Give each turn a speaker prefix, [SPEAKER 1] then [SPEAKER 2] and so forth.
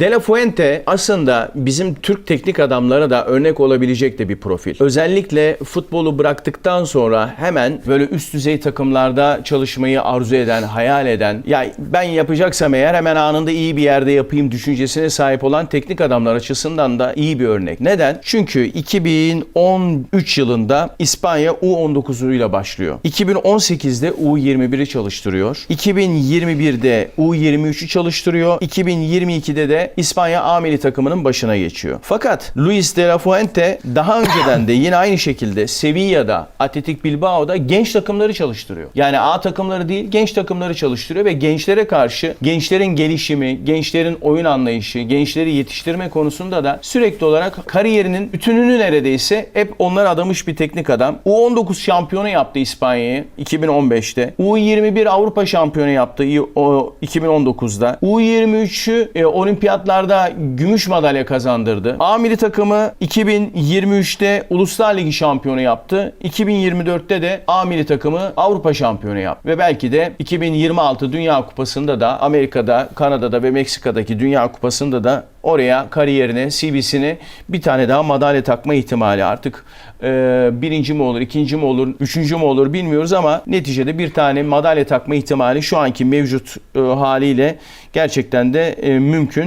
[SPEAKER 1] De La Fuente aslında bizim Türk teknik adamlara da örnek olabilecek de bir profil. Özellikle futbolu bıraktıktan sonra hemen böyle üst düzey takımlarda çalışmayı arzu eden, hayal eden, ya ben yapacaksam eğer hemen anında iyi bir yerde yapayım düşüncesine sahip olan teknik adamlar açısından da iyi bir örnek. Neden? Çünkü 2013 yılında İspanya U19'uyla başlıyor. 2018'de U21'i çalıştırıyor. 2021'de U23'ü çalıştırıyor. 2022'de de İspanya A milli takımının başına geçiyor. Fakat Luis de la Fuente daha önceden de yine aynı şekilde Sevilla'da, Atletik Bilbao'da genç takımları çalıştırıyor. Yani A takımları değil, genç takımları çalıştırıyor ve gençlere karşı gençlerin gelişimi, gençlerin oyun anlayışı, gençleri yetiştirme konusunda da sürekli olarak kariyerinin bütününü neredeyse hep onlar adamış bir teknik adam. U19 şampiyonu yaptı İspanya'yı 2015'te. U21 Avrupa şampiyonu yaptı o 2019'da. U23'ü e, olimpiyatlarda gümüş madalya kazandırdı. A milli takımı 2023'te Uluslar Ligi şampiyonu yaptı. 2024'te de A milli takımı Avrupa şampiyonu yaptı. Ve belki de 2026 Dünya Kupası'nda da Amerika'da, Kanada'da ve Meksika'daki Dünya Kupası'nda da oraya kariyerine, CV'sine bir tane daha madalya takma ihtimali artık e, birinci mi olur, ikinci mi olur, üçüncü mü olur bilmiyoruz ama neticede bir tane madalya takma ihtimali şu anki mevcut e, haliyle gerçekten de e, mümkün.